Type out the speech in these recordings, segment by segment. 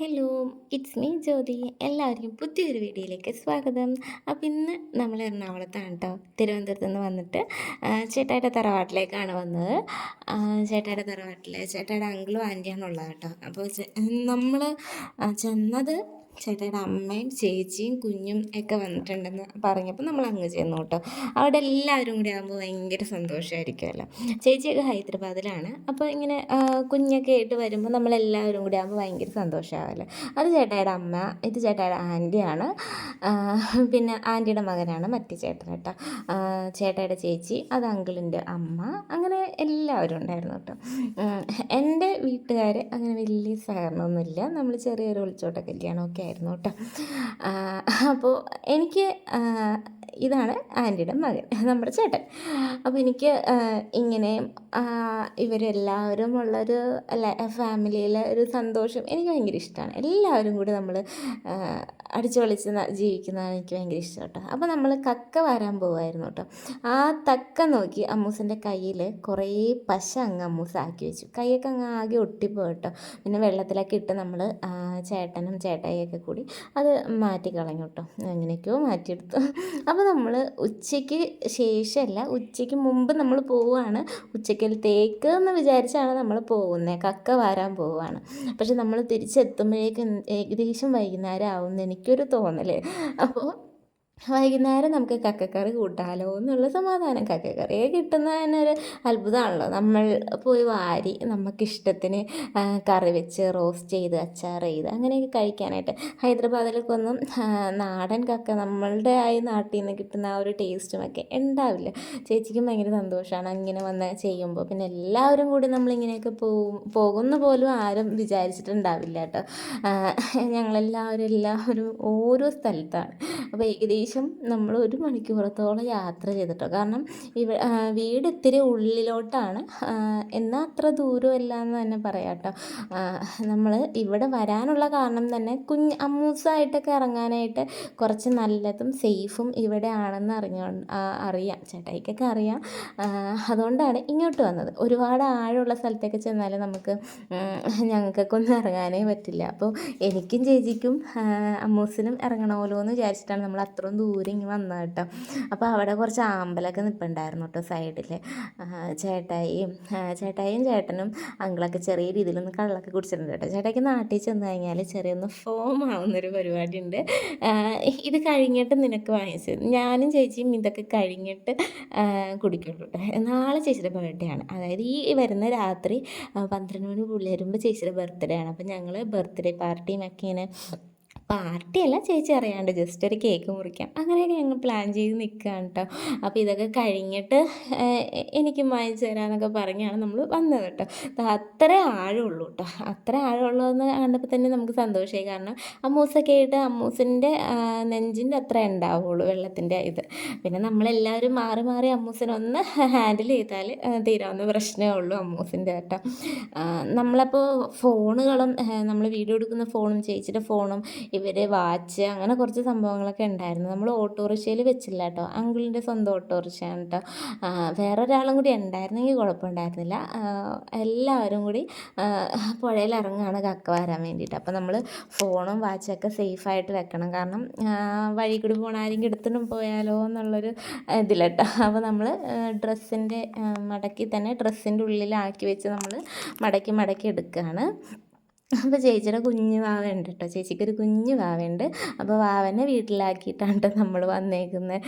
Hello it's me ജ്യോതി എല്ലാവർക്കും പുതിയൊരു വീഡിയോയിലേക്ക് സ്വാഗതം. അപ്പോൾ ഇന്ന് നമ്മൾ എറണാകുളത്താണ് കേട്ടോ തിരുവനന്തപുരത്ത് നിന്ന് വന്നിട്ട് ചേട്ടായുടെ തറവാട്ടിലേക്കാണ് വന്നത്. ചേട്ടായുടെ തറവാട്ടിലെ ചേട്ടായുടെ അങ്കിളും ആന്റിയാണുള്ളത് കേട്ടോ അപ്പോൾ നമ്മൾ ചെന്നത് ചേട്ടായിയുടെ അമ്മയും ചേച്ചിയും കുഞ്ഞും ഒക്കെ വന്നിട്ടുണ്ടെന്ന് പറഞ്ഞപ്പോൾ നമ്മൾ അങ്ങ് ചെന്നു കേട്ടോ. അവിടെ എല്ലാവരും കൂടി ആകുമ്പോൾ ഭയങ്കര സന്തോഷമായിരിക്കുമല്ലോ ചേച്ചിയൊക്കെ ഹൈദരാബാദിലാണ്. അപ്പോൾ ഇങ്ങനെ കുഞ്ഞൊക്കെ ആയിട്ട് വരുമ്പോൾ നമ്മളെല്ലാവരും കൂടി ആകുമ്പോൾ ഭയങ്കര സന്തോഷമാവല്ലോ. അത് ചേട്ടായുടെ അമ്മ ഇത് ചേട്ടായുടെ ആന്റിയാണ്. പിന്നെ ആന്റിയുടെ മകനാണ് മറ്റേ ചേട്ടൻ കേട്ടോ. ചേട്ടായുടെ ചേച്ചി അത് അങ്കിളിന്റെ അമ്മ അങ്ങനെ എല്ലാവരും ഉണ്ടായിരുന്നു കേട്ടോ. എന്റെ വീട്ടുകാർ അങ്ങനെ വലിയ സഹകരണമൊന്നുമില്ല. നമ്മൾ ചെറിയൊരു ഒളിച്ചോട്ട കല്യാണമൊക്കെ ആയിരുന്നു കേട്ടോ. അപ്പോൾ എനിക്ക് ഇതാണ് ആന്റിയുടെ മകൻ നമ്മുടെ ചേട്ടൻ. അപ്പോൾ എനിക്ക് ഇങ്ങനെ ഇവരെല്ലാവരും ഉള്ളൊരു ഫാമിലിയിലെ ഒരു സന്തോഷം എനിക്ക് ഭയങ്കര ഇഷ്ടമാണ് എല്ലാവരും കൂടി നമ്മൾ അടിച്ചു പൊളിച്ച് ജീവിക്കുന്നതാണ് എനിക്ക് ഭയങ്കര ഇഷ്ടം കേട്ടോ. അപ്പോൾ നമ്മൾ കക്ക വരാൻ പോവായിരുന്നു കേട്ടോ. ആ തക്ക നോക്കി അമ്മൂസിന്റെ കയ്യിൽ കുറേ പശ അങ്ങ് അമ്മൂസ് ആക്കി വെച്ചു. കൈയൊക്കെ അങ്ങ് ആകെ ഒട്ടിപ്പോയി കേട്ടോ. പിന്നെ വെള്ളത്തിലൊക്കെ ഇട്ട് നമ്മൾ ചേട്ടനും ചേട്ടായിയൊക്കെ കൂടി അത് മാറ്റി കളഞ്ഞു കേട്ടോ. അങ്ങനെയൊക്കെയോ മാറ്റിയെടുത്തു. അപ്പോൾ നമ്മൾ ഉച്ചയ്ക്ക് ശേഷമല്ല ഉച്ചയ്ക്ക് മുമ്പ് നമ്മൾ പോവുകയാണ് ഉച്ചക്കലത്തേക്ക് എന്ന് വിചാരിച്ചാണ് നമ്മൾ പോകുന്നത്. കക്ക വരാൻ പോവുകയാണ് പക്ഷെ നമ്മൾ തിരിച്ചെത്തുമ്പോഴേക്കും ഏകദേശം വൈകുന്നേരം ആവുമെന്ന് എനിക്കൊരു തോന്നൽ അപ്പോൾ വൈകുന്നേരം നമുക്ക് കക്കക്കറി കൂട്ടാലോ എന്നുള്ള സമാധാനം. കക്കക്കറിയെ കിട്ടുന്നത് തന്നെ ഒരു അത്ഭുതമാണല്ലോ. നമ്മൾ പോയി വാരി നമുക്കിഷ്ടത്തിന് കറി വെച്ച് റോസ്റ്റ് ചെയ്ത് അച്ചാർ ചെയ്ത് അങ്ങനെയൊക്കെ കഴിക്കാനായിട്ട് ഹൈദരാബാദിലൊക്കെ ഒന്നും നാടൻ കക്ക നമ്മളുടെ ആ നാട്ടിൽ നിന്ന് കിട്ടുന്ന ആ ഒരു ടേസ്റ്റും ഒക്കെ ഉണ്ടാവില്ല. ചേച്ചിക്കും ഭയങ്കര സന്തോഷമാണ് അങ്ങനെ വന്ന് ചെയ്യുമ്പോൾ. പിന്നെ എല്ലാവരും കൂടി നമ്മളിങ്ങനെയൊക്കെ പോകും പോകുന്ന പോലും ആരും വിചാരിച്ചിട്ടുണ്ടാവില്ല കേട്ടോ. ഞങ്ങളെല്ലാവരും എല്ലാവരും ഓരോ സ്ഥലത്താണ്. അപ്പോൾ ഏകദേശം നമ്മൾ ഒരു മണിക്കൂറത്തോളം യാത്ര ചെയ്തിട്ടോ. കാരണം ഇവ വീട് ഇത്തിരി ഉള്ളിലോട്ടാണ്. എന്നാൽ അത്ര ദൂരമല്ല എന്ന് തന്നെ പറയാം കേട്ടോ നമ്മൾ ഇവിടെ വരാനുള്ള കാരണം തന്നെ കുഞ്ഞ് അമ്മൂസായിട്ടൊക്കെ ഇറങ്ങാനായിട്ട് കുറച്ച് നല്ലതും സേഫും ഇവിടെ ആണെന്ന് അറിഞ്ഞ അറിയാം. ചേട്ടായിക്കൊക്കെ അറിയാം. അതുകൊണ്ടാണ് ഇങ്ങോട്ട് വന്നത്. ഒരുപാട് ആഴമുള്ള സ്ഥലത്തേക്ക് ചെന്നാൽ നമുക്ക് ഞങ്ങൾക്കൊക്കെ ഒന്നും ഇറങ്ങാനേ പറ്റില്ല. അപ്പോൾ എനിക്കും ചേച്ചിക്കും അമ്മൂസിനും ഇറങ്ങണമല്ലോ എന്ന് വിചാരിച്ചിട്ടാണ് നമ്മൾ അത്രയും ദൂരം ഇങ്ങനെ വന്നത് കേട്ടോ അപ്പോൾ അവിടെ കുറച്ച് ആമ്പലൊക്കെ നിൽപ്പുണ്ടായിരുന്നു കേട്ടോ സൈഡിൽ ചേട്ടായിയും ചേട്ടായിയും ചേട്ടനും അങ്കിളൊക്കെ ചെറിയ രീതിയിലൊന്ന് കള്ളൊക്കെ കുടിച്ചിട്ടുണ്ട് കേട്ടോ ചേട്ടായിക്ക് നാട്ടിൽ ചെന്ന് കഴിഞ്ഞാൽ ചെറിയൊന്ന് ഫോം ആവുന്നൊരു പരിപാടി ഉണ്ട് ഇത് കഴിഞ്ഞിട്ട് നിനക്ക് വാങ്ങിച്ചത് ഞാനും ചേച്ചിയും ഇതൊക്കെ കഴിഞ്ഞിട്ട് കുടിക്കുള്ളൂ കേട്ടോ നാളെ ചേച്ചിയുടെ ബർത്ത്ഡേ ആണ്. അതായത് ഈ വരുന്ന രാത്രി പന്ത്രണ്ട് മണി പുള്ളി വരുമ്പോൾ ചേച്ചിയുടെ ബർത്ത്ഡേ ആണ്. അപ്പോൾ ഞങ്ങൾ ബർത്ത്ഡേ പാർട്ടിയും ഒക്കെ ഇങ്ങനെ പാർട്ടിയല്ല ചേച്ചി അറിയാണ്ട് ജസ്റ്റ് ഒരു കേക്ക് മുറിക്കാം. അങ്ങനെയൊക്കെ ഞങ്ങൾ പ്ലാൻ ചെയ്ത് നിൽക്കുകയാണ് കേട്ടോ അപ്പോൾ ഇതൊക്കെ കഴിഞ്ഞിട്ട് എനിക്ക് വാങ്ങിച്ചു തരാമെന്നൊക്കെ പറഞ്ഞാണ് നമ്മൾ വന്നത് കേട്ടോ അത്ര ആഴമുള്ളൂ കേട്ടോ അത്ര ആഴമുള്ളതെന്ന് കണ്ടപ്പോൾ തന്നെ നമുക്ക് സന്തോഷമായി കാരണം അമ്മൂസൊക്കെ ആയിട്ട് അമ്മൂസിന്റെ നെഞ്ചിന്റെ അത്ര ഉണ്ടാവുള്ളൂ വെള്ളത്തിന്റെ ഇത്. പിന്നെ നമ്മളെല്ലാവരും മാറി മാറി അമ്മൂസിനെ ഒന്ന് ഹാൻഡിൽ ചെയ്താൽ തീരാവുന്ന പ്രശ്നമേ ഉള്ളൂ അമ്മൂസിന്റെ കേട്ടോ നമ്മളപ്പോൾ ഫോണുകളും നമ്മൾ വീഡിയോ എടുക്കുന്ന ഫോണും ചേച്ചിയുടെ ഫോണും ഇവർ വാച്ച് അങ്ങനെ കുറച്ച് സംഭവങ്ങളൊക്കെ ഉണ്ടായിരുന്നു. നമ്മൾ ഓട്ടോറിക്ഷയിൽ വെച്ചില്ല കേട്ടോ. അങ്കിളിന്റെ സ്വന്തം ഓട്ടോറിക്ഷയാണ് കേട്ടോ. വേറെ ഒരാളും കൂടി ഉണ്ടായിരുന്നെങ്കിൽ കുഴപ്പമുണ്ടായിരുന്നില്ല. എല്ലാവരും കൂടി പുഴയിൽ ഇറങ്ങുകയാണ് കക്ക വരാൻ വേണ്ടിയിട്ട്. അപ്പോൾ നമ്മൾ ഫോണും വാച്ചൊക്കെ സേഫായിട്ട് വെക്കണം. കാരണം വഴി കൂടി പോകണം ആരെങ്കിലും എടുത്തിട്ടും പോയാലോ എന്നുള്ളൊരു ഇതിലട്ടോ അപ്പോൾ നമ്മൾ ഡ്രസ്സിന്റെ മടക്കി തന്നെ ഡ്രസ്സിന്റെ ഉള്ളിലാക്കി വെച്ച് നമ്മൾ മടക്കി മടക്കി എടുക്കുകയാണ് അപ്പോൾ ചേച്ചിയുടെ കുഞ്ഞ് വാവയുണ്ട് കേട്ടോ ചേച്ചിക്കൊരു കുഞ്ഞ് വാവയുണ്ട്. അപ്പോൾ വാവനെ വീട്ടിലാക്കിയിട്ടാണ് കേട്ടോ നമ്മൾ വന്നേക്കുന്നത്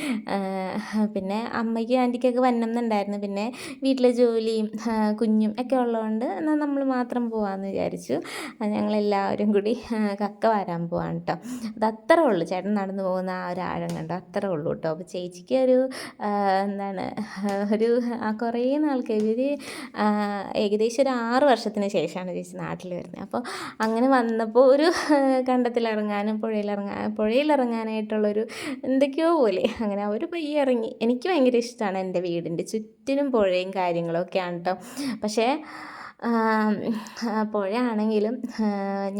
പിന്നെ അമ്മയ്ക്കും ആന്റിക്കൊക്കെ വരണമെന്നുണ്ടായിരുന്നു പിന്നെ വീട്ടിലെ ജോലിയും കുഞ്ഞും ഒക്കെ ഉള്ളതുകൊണ്ട് എന്നാൽ നമ്മൾ മാത്രം പോകാമെന്ന് വിചാരിച്ചു. ഞങ്ങളെല്ലാവരും കൂടി കക്ക വരാൻ പോവാണ് കേട്ടോ അത് അത്രേ ഉള്ളൂ. ചേട്ടൻ നടന്നു പോകുന്ന ആ ഒരു ആഴം കണ്ടോ അത്രേ ഉള്ളൂ കേട്ടോ അപ്പോൾ ചേച്ചിക്ക് ഒരു എന്താണ് ഒരു കുറേ നാൾക്ക് ഒരു ഏകദേശം ഒരു ആറ് വർഷത്തിന് ശേഷമാണ് ചേച്ചി നാട്ടിൽ വരുന്നത് അപ്പോൾ അങ്ങനെ വന്നപ്പോൾ ഒരു കണ്ടത്തിലിറങ്ങാനും പുഴയിലിറങ്ങാൻ പുഴയിലിറങ്ങാനായിട്ടുള്ളൊരു എന്തൊക്കെയോ പോലെ. അങ്ങനെ അവർ പയ്യെ ഇറങ്ങി. എനിക്ക് ഭയങ്കര ഇഷ്ടമാണ് എന്റെ വീടിന്റെ ചുറ്റിനും പുഴയും കാര്യങ്ങളൊക്കെയാണ് കേട്ടോ പക്ഷേ പുഴയാണെങ്കിലും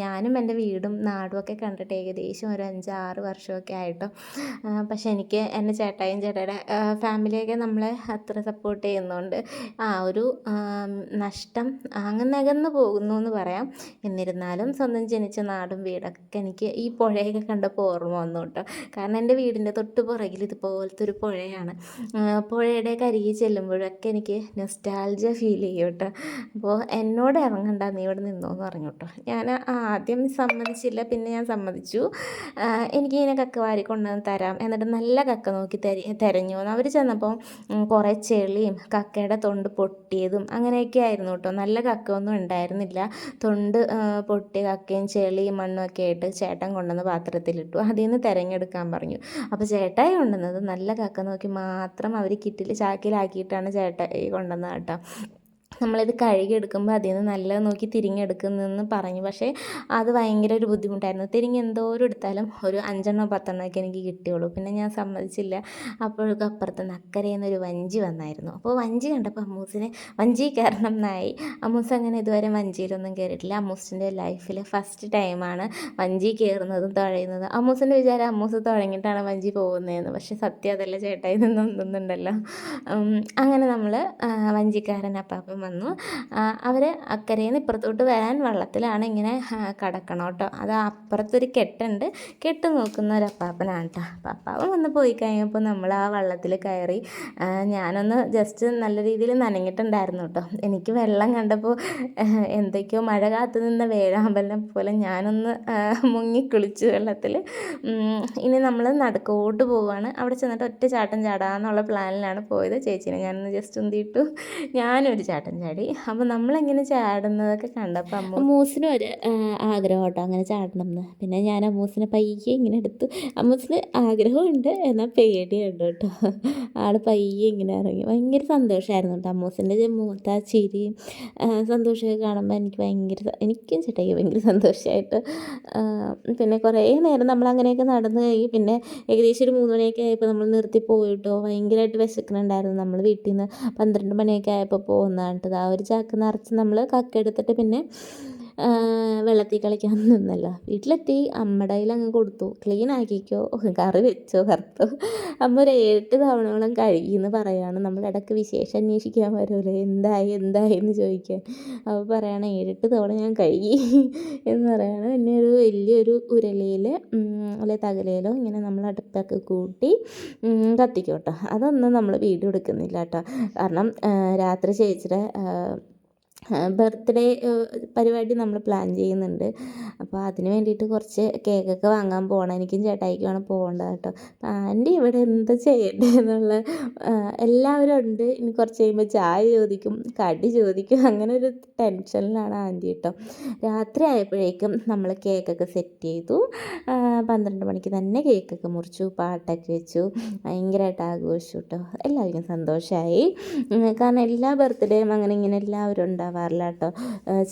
ഞാനും എന്റെ വീടും നാടുമൊക്കെ കണ്ടിട്ട് ഏകദേശം ഒരു അഞ്ചാറ് വർഷമൊക്കെ ആയിട്ടോ. പക്ഷേ എനിക്ക് എന്റെ ചേട്ടായും ചേട്ടായുടെ ഫാമിലിയൊക്കെ നമ്മളെ അത്ര സപ്പോർട്ട് ചെയ്യുന്നുണ്ട്. ആ ഒരു നഷ്ടം അങ്ങനെ അകന്ന് പോകുന്നു എന്ന് പറയാം. എന്നിരുന്നാലും സ്വന്തം ജനിച്ച നാടും വീടൊക്കെ എനിക്ക് ഈ പുഴയൊക്കെ കണ്ടപ്പോൾ ഓർമ്മ വന്നു കേട്ടോ. കാരണം എന്റെ വീടിന്റെ തൊട്ട് പുറകിൽ ഇതുപോലത്തെ ഒരു പുഴയാണ്. പുഴയുടെ കരികിൽ ചെല്ലുമ്പോഴൊക്കെ എനിക്ക് നെസ്റ്റാൽജ ഫീൽ ചെയ്യും കേട്ടോ. അപ്പോൾ എന്നോട് ഇറങ്ങണ്ട നീ ഇവിടെ നിന്നോ എന്ന് പറഞ്ഞു കേട്ടോ ഞാൻ ആദ്യം സമ്മതിച്ചില്ല പിന്നെ ഞാൻ സമ്മതിച്ചു. എനിക്കിങ്ങനെ കക്ക വാരി കൊണ്ടുവന്ന് തരാം. എന്നിട്ട് നല്ല കക്ക നോക്കി തരി തിരഞ്ഞു. അവർ ചെന്നപ്പോൾ ഉം, കുറേ ചെളിയും കക്കയുടെ തൊണ്ട് പൊട്ടിയതും അങ്ങനെയൊക്കെ ആയിരുന്നു കേട്ടോ. നല്ല കക്ക ഒന്നും ഉണ്ടായിരുന്നില്ല. തൊണ്ട് പൊട്ടിയ കക്കയും ചെളിയും മണ്ണും ഒക്കെ ആയിട്ട് ചേട്ടൻ കൊണ്ടുവന്ന് പാത്രത്തിലിട്ടു. അതിൽ നിന്ന് തിരഞ്ഞെടുക്കാൻ പറഞ്ഞു. അപ്പോൾ ചേട്ടായി കൊണ്ടുവന്നത് നല്ല കക്ക നോക്കി മാത്രം അവർ കിറ്റിൽ ചാക്കിലാക്കിയിട്ടാണ് ചേട്ടായി കൊണ്ടുവന്നത് കേട്ടോ. നമ്മളിത് കഴുകിയെടുക്കുമ്പോൾ അതിൽ നിന്ന് നല്ല നോക്കി തിരിഞ്ഞെടുക്കുന്നെന്ന് പറഞ്ഞു. പക്ഷേ അത് ഭയങ്കര ഒരു ബുദ്ധിമുട്ടായിരുന്നു. തിരിഞ്ഞ് എന്തോരം എടുത്താലും ഒരു അഞ്ചെണ്ണോ പത്തെണ്ണോ ഒക്കെ എനിക്ക് കിട്ടിയുള്ളൂ. പിന്നെ ഞാൻ സമ്മതിച്ചില്ല. അപ്പോഴൊക്കെ അപ്പുറത്ത് നക്കരയിൽ നിന്നൊരു വഞ്ചി വന്നായിരുന്നു. അപ്പോൾ വഞ്ചി കണ്ടപ്പോൾ അമ്മൂസിനെ വഞ്ചി കയറണം എന്നായി. അമ്മൂസ് അങ്ങനെ ഇതുവരെ വഞ്ചിയിലൊന്നും കയറിയിട്ടില്ല. അമ്മൂസിന്റെ ലൈഫിൽ ഫസ്റ്റ് ടൈമാണ് വഞ്ചി കയറുന്നതും തുഴയുന്നതും. അമ്മൂസിന്റെ വിചാരം അമ്മൂസ് തുഴങ്ങിയിട്ടാണ് വഞ്ചി പോകുന്നതെന്ന്. പക്ഷേ സത്യം അതല്ല ചേട്ടായി നിന്നുണ്ടല്ലോ. അങ്ങനെ നമ്മൾ വഞ്ചിക്കാരൻ അപ്പാപ്പൻ വന്നു. അവർ അക്കരയിൽ നിന്ന് ഇപ്പുറത്തോട്ട് വരാൻ വള്ളത്തിലാണ് ഇങ്ങനെ കടക്കണം കേട്ടോ അത് അപ്പുറത്തൊരു കെട്ടുണ്ട്. കെട്ട് നോക്കുന്ന ഒരു അപ്പാപ്പനാണ് കേട്ടോ അപ്പം അപ്പാപ്പൻ വന്ന് പോയി കഴിഞ്ഞപ്പോൾ നമ്മൾ ആ വള്ളത്തിൽ കയറി ഞാനൊന്ന് ജസ്റ്റ് നല്ല രീതിയിൽ നനഞ്ഞിട്ടുണ്ടായിരുന്നു കേട്ടോ എനിക്ക് വെള്ളം കണ്ടപ്പോൾ എന്തൊക്കെയോ മഴ കാത്തു നിന്ന വേഴാമ്പലിനെ പോലെ ഞാനൊന്ന് മുങ്ങി കുളിച്ചു വെള്ളത്തിൽ ഇനി നമ്മൾ നടക്കോട്ട് പോവുകയാണ് അവിടെ ചെന്നിട്ട് ഒറ്റ ചാട്ടം ചാടാന്നുള്ള പ്ലാനിലാണ് പോയത്. ചേച്ചീനെ ഞാനൊന്ന് ജസ്റ്റ് ഉന്തിയിട്ടു ഞാനൊരു ചാട്ടം ചാടി അപ്പോൾ നമ്മളെങ്ങനെ ചാടുന്നതൊക്കെ കണ്ടപ്പോൾ അമ്മൂസിനും ഒരു ആഗ്രഹം കേട്ടോ അങ്ങനെ ചാടണം എന്ന് പിന്നെ ഞാൻ അമ്മൂസിനെ പയ്യെ ഇങ്ങനെ എടുത്തു. അമ്മൂസിന് ആഗ്രഹമുണ്ട് എന്നാൽ പേടിയുണ്ട് കേട്ടോ. ആൾ പയ്യെ ഇങ്ങനെ ഇറങ്ങി. ഭയങ്കര സന്തോഷമായിരുന്നു കേട്ടോ അമ്മൂസിന്റെ മൂത്ത ചിരിയും സന്തോഷമൊക്കെ കാണുമ്പോൾ എനിക്ക് ഭയങ്കര എനിക്കും ചേട്ടായി ഭയങ്കര സന്തോഷമായിട്ട് പിന്നെ കുറേ നേരം നമ്മൾ അങ്ങനെയൊക്കെ നടന്നു കഴിഞ്ഞ് പിന്നെ ഏകദേശം ഒരു മൂന്ന് മണിയൊക്കെ ആയപ്പോൾ നമ്മൾ നിർത്തി പോയിട്ടോ. ഭയങ്കരമായിട്ട് വിശക്കുന്നുണ്ടായിരുന്നു നമ്മൾ വീട്ടിൽ നിന്ന് പന്ത്രണ്ട് മണിയൊക്കെ ആയപ്പോൾ പോകുന്നതാണ് കേട്ടോ ആ ഒരു ചാക്ക് നിറച്ച് നമ്മൾ കക്ക എടുത്തിട്ട് പിന്നെ വെള്ളത്തിൽ കളിക്കാൻ നിന്നല്ല. വീട്ടിലെത്തി അമ്മയുടെ കയ്യിൽ അങ്ങ് കൊടുത്തു. ക്ലീൻ ആക്കിക്കോ. കറി വെച്ചോ കറുത്തോ അമ്മ ഒരു ഏഴെട്ട് തവണയോളം കഴുകിയെന്ന് പറയുകയാണ് നമ്മൾ ഇടയ്ക്ക് വിശേഷം അന്വേഷിക്കാൻ വരുമല്ലോ എന്തായി എന്തായി എന്ന് ചോദിക്കാൻ. അപ്പോൾ പറയണം ഏഴെട്ട് തവണ ഞാൻ കഴുകി എന്ന് പറയാണ്. പിന്നെ ഒരു വലിയൊരു ഉരലിയിൽ അല്ലെ തകലയിലോ ഇങ്ങനെ നമ്മൾ അടുപ്പൊക്കെ കൂട്ടി കത്തിക്കോട്ടോ കത്തിക്കും കേട്ടോ. അതൊന്നും നമ്മൾ വീഡിയോ എടുക്കുന്നില്ല കേട്ടോ. കാരണം രാത്രി ചേച്ചിയുടെ ബർത്ത്ഡേ പരിപാടി നമ്മൾ പ്ലാൻ ചെയ്യുന്നുണ്ട്. അപ്പോൾ അതിന് വേണ്ടിയിട്ട് കുറച്ച് കേക്കൊക്കെ വാങ്ങാൻ പോകണം എനിക്കും ചേട്ടായിക്കുമാണ് പോകേണ്ടത് കേട്ടോ. ആന്റി ഇവിടെ എന്താ ചെയ്യണ്ടേ എന്നുള്ള എല്ലാവരും ഉണ്ട്. ഇനി കുറച്ച് കഴിയുമ്പോൾ ചായ ചോദിക്കും കടി ചോദിക്കും. അങ്ങനെ ഒരു ടെൻഷനിലാണ് ആന്റി കേട്ടോ. രാത്രി ആയപ്പോഴേക്കും നമ്മൾ കേക്കൊക്കെ സെറ്റ് ചെയ്തു. പന്ത്രണ്ട് മണിക്ക് തന്നെ കേക്കൊക്കെ മുറിച്ചു പാട്ടൊക്കെ വെച്ചു. ഭയങ്കരമായിട്ട് ആഘോഷിച്ചു കേട്ടോ. എല്ലാവർക്കും സന്തോഷമായി കാരണം എല്ലാ ബർത്ത്ഡേയും അങ്ങനെ ഇങ്ങനെ എല്ലാവരും ഉണ്ടാവാറില്ല കേട്ടോ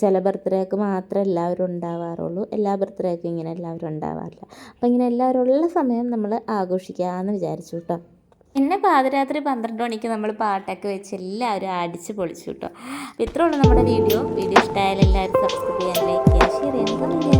ചില ബർത്ത്ഡേക്ക് മാത്രമേ എല്ലാവരും ഉണ്ടാവാറുള്ളൂ. എല്ലാ ബർത്ത്ഡേക്കും ഇങ്ങനെ എല്ലാവരും ഉണ്ടാവാറില്ല. അപ്പം ഇങ്ങനെ എല്ലാവരും ഉള്ള സമയം നമ്മൾ ആഘോഷിക്കാമെന്ന് വിചാരിച്ചു കേട്ടോ പിന്നെ പാതിരാത്രി പന്ത്രണ്ട് മണിക്ക് നമ്മൾ പാട്ടൊക്കെ വെച്ച് എല്ലാവരും അടിച്ച് പൊളിച്ചു കേട്ടോ അപ്പോൾ ഇത്രയുള്ളൂ നമ്മുടെ വീഡിയോ. വീഡിയോ ഇഷ്ടമായാലും എല്ലാവരും സബ്സ്ക്രൈബ് ചെയ്യാൻ ലൈക്ക് ചെയ്യാൻ ഷെയർ ചെയ്യാൻ